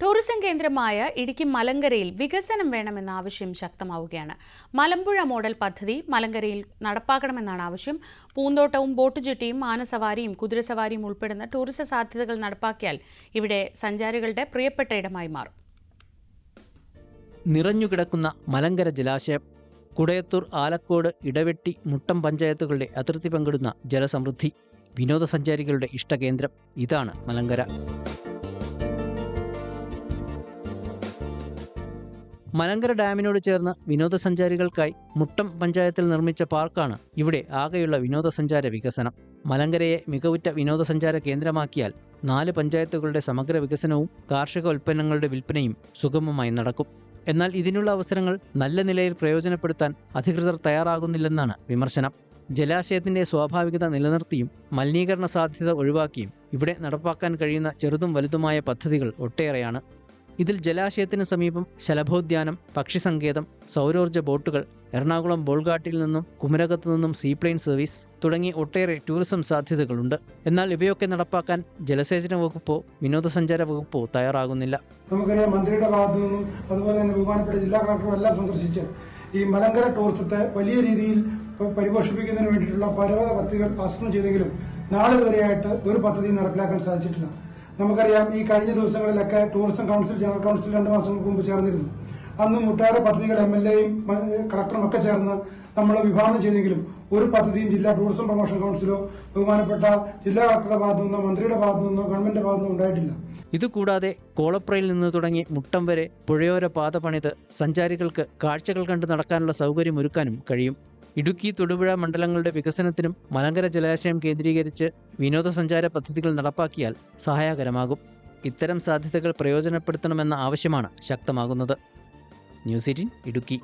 Tourism കേന്ദ്രമായ ഇടുക്കി മലങ്കരയിൽ വികസനം വേണമെന്ന ആവശ്യം ശക്തമാവുകയാണ്. മലമ്പുഴ മോഡൽ പദ്ധതി മലങ്കരയിൽ നടപ്പാക്കണമെന്നാണ് ആവശ്യം. പൂന്തോട്ടവും ബോട്ട് ജെട്ടിയും ആനസവാരിയും കുതിരസവാരിയും ഉൾപ്പെടുന്ന ടൂറിസം സാധ്യതകൾ നടപ്പാക്കിയാൽ ഇവിടെ സഞ്ചാരികളുടെ പ്രിയപ്പെട്ട ഇടമായി മാറും. നിറഞ്ഞുകിടക്കുന്ന മലങ്കര ജലാശയം കുടയത്തൂർ ആലക്കോട് ഇടവെട്ടി മുട്ടം പഞ്ചായത്തുകളുടെ അതിർത്തി പങ്കിടുന്ന ജലസമൃദ്ധി വിനോദസഞ്ചാരികളുടെ ഇഷ്ടകേന്ദ്രം ഇതാണ് മലങ്കര. മലങ്കര ഡാമിനോട് ചേർന്ന് വിനോദസഞ്ചാരികൾക്കായി മുട്ടം പഞ്ചായത്തിൽ നിർമ്മിച്ച പാർക്കാണ് ഇവിടെ ആകെയുള്ള വിനോദസഞ്ചാര വികസനം. മലങ്കരയെ മികവുറ്റ വിനോദസഞ്ചാര കേന്ദ്രമാക്കിയാൽ നാല് പഞ്ചായത്തുകളുടെ സമഗ്ര വികസനവും കാർഷിക ഉൽപ്പന്നങ്ങളുടെ വിൽപ്പനയും സുഗമമായി നടക്കും. എന്നാൽ ഇതിനുള്ള അവസരങ്ങൾ നല്ല നിലയിൽ പ്രയോജനപ്പെടുത്താൻ അധികൃതർ തയ്യാറാകുന്നില്ലെന്നാണ് വിമർശനം. ജലാശയത്തിന്റെ സ്വാഭാവികത നിലനിർത്തിയും മലിനീകരണ സാധ്യത ഒഴിവാക്കിയും ഇവിടെ നടപ്പാക്കാൻ കഴിയുന്ന ചെറുതും വലുതുമായ പദ്ധതികൾ ഒട്ടേറെയാണ്. ഇതിൽ ജലാശയത്തിന് സമീപം ശലഭോദ്യാനം പക്ഷിസങ്കേതം സൗരോർജ ബോട്ടുകൾ എറണാകുളം ബോൾഗാട്ടിൽ നിന്നും കുമരകത്തു നിന്നും സീപ്ലെയിൻ സർവീസ് തുടങ്ങി ഒട്ടേറെ ടൂറിസം സാധ്യതകളുണ്ട്. എന്നാൽ ഇവയൊക്കെ നടപ്പാക്കാൻ ജലസേചന വകുപ്പോ വിനോദസഞ്ചാര വകുപ്പോ തയ്യാറാകുന്നില്ല. നമുക്കറിയാം മന്ത്രിയുടെ ഭാഗത്തു നിന്നും അതുപോലെ തന്നെ ബഹുമാനപ്പെട്ട ജില്ലാ കളക്ടറും എല്ലാം സന്ദർശിച്ച് ഈ മലങ്കര ടൂറിസത്തെ വലിയ രീതിയിൽ പരിപോഷിപ്പിക്കുന്നതിന് വേണ്ടിയിട്ടുള്ള പരവത പദ്ധതികൾ ആസൂത്രണം ചെയ്തെങ്കിലും നാളെ വരെയായിട്ട് ഒരു പദ്ധതി നടപ്പിലാക്കാൻ സാധിച്ചിട്ടില്ല. നമുക്കറിയാം ഈ കഴിഞ്ഞ ദിവസങ്ങളിലൊക്കെ ടൂറിസം കൗൺസിൽ ജനറൽ കൗൺസിൽ രണ്ട് മാസങ്ങൾക്ക് മുമ്പ് ചേർന്നിരുന്നു. അന്ന് മുട്ടാറ് പദ്ധതികൾ എം എൽ എയും കളക്ടറും ഒക്കെ ചേർന്ന് നമ്മൾ വിഭാവനം ചെയ്തെങ്കിലും ഒരു പദ്ധതിയും ജില്ലാ ടൂറിസം പ്രൊമോഷൻ കൗൺസിലോ ബഹുമാനപ്പെട്ട ജില്ലാ കളക്ടറുടെ ഭാഗത്തു നിന്നോ മന്ത്രിയുടെ ഭാഗത്തു നിന്നോ ഗവൺമെന്റ് ഭാഗത്തു ഉണ്ടായിട്ടില്ല. ഇതുകൂടാതെ കോളപ്രയിൽ നിന്ന് തുടങ്ങി മുട്ടം വരെ പുഴയോര പാത പണിത് സഞ്ചാരികൾക്ക് കാഴ്ചകൾ കണ്ട് നടക്കാനുള്ള സൗകര്യം ഒരുക്കാനും കഴിയും. ഇടുക്കി തൊടുപുഴ മണ്ഡലങ്ങളുടെ വികസനത്തിനും മലങ്കര ജലാശയം കേന്ദ്രീകരിച്ച് വിനോദസഞ്ചാര പദ്ധതികൾ നടപ്പാക്കിയാൽ സഹായകരമാകും. ഇത്തരം സാധ്യതകൾ പ്രയോജനപ്പെടുത്തണമെന്ന ആവശ്യമാണ് ശക്തമാകുന്നത്. News eighteen Idukki.